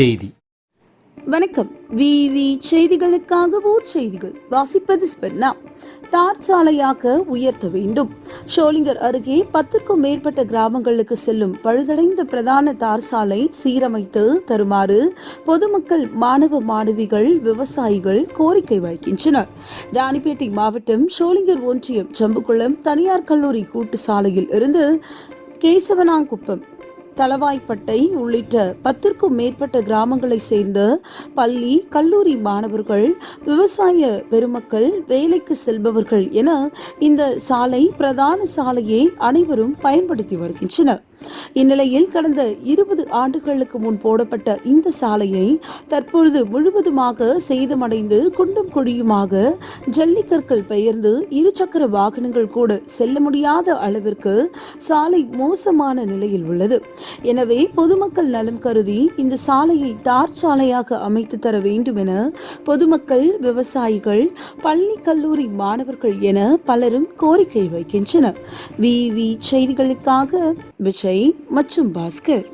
செய்தி. வணக்கம். விவி செய்திகளுக்காக ஊர் செய்திகள். வாசிப்பது ஸ்பெர்னா தார் சாலையாக உயர்த்த வேண்டும். ஷோலிங்கர் அருகே பத்துக்கும் மேற்பட்ட கிராமங்களுக்கு செல்லும் பழுதடைந்த பிரதான தார் சாலை சீரமைத்து தருமாறு பொதுமக்கள் மாணவ மாணவிகள் விவசாயிகள் கோரிக்கை வைக்கின்றனர். ராணிப்பேட்டை மாவட்டம் ஷோலிங்கர் ஒன்றியம் செம்புக்குளம் தனியார் கல்லூரி கூட்டு சாலையில் இருந்து கேசவனாங்குப்பம் தளவாய்ப்பட்டை உள்ளிட்ட பத்திற்கும் மேற்பட்ட கிராமங்களை சேர்ந்த பள்ளி கல்லூரி மாணவர்கள் விவசாய பெருமக்கள் வேலைக்கு செல்பவர்கள் என இந்த சாலை பிரதான சாலையை அனைவரும் பயன்படுத்தி வருகின்றனர். இந்நிலையில் கடந்த இருபது ஆண்டுகளுக்கு முன் போடப்பட்ட இந்த சாலையை தற்பொழுது முழுவதுமாக சேதமடைந்து குண்டும் குழியுமாக ஜல்லிக்கற்கள் பெயர்ந்து இருசக்கர வாகனங்கள் கூட செல்ல முடியாத அளவிற்கு சாலை மோசமான நிலையில் உள்ளது. எனவே பொதுமக்கள் நலம் கருதி இந்த சாலையை தார் சாலையாக அமைத்து தர வேண்டும் என பொதுமக்கள் விவசாயிகள் பள்ளி கல்லூரி மாணவர்கள் என பலரும் கோரிக்கை வைக்கின்றனர். விவி செய்திகளுக்காக விஜய் மற்றும் பாஸ்கர்.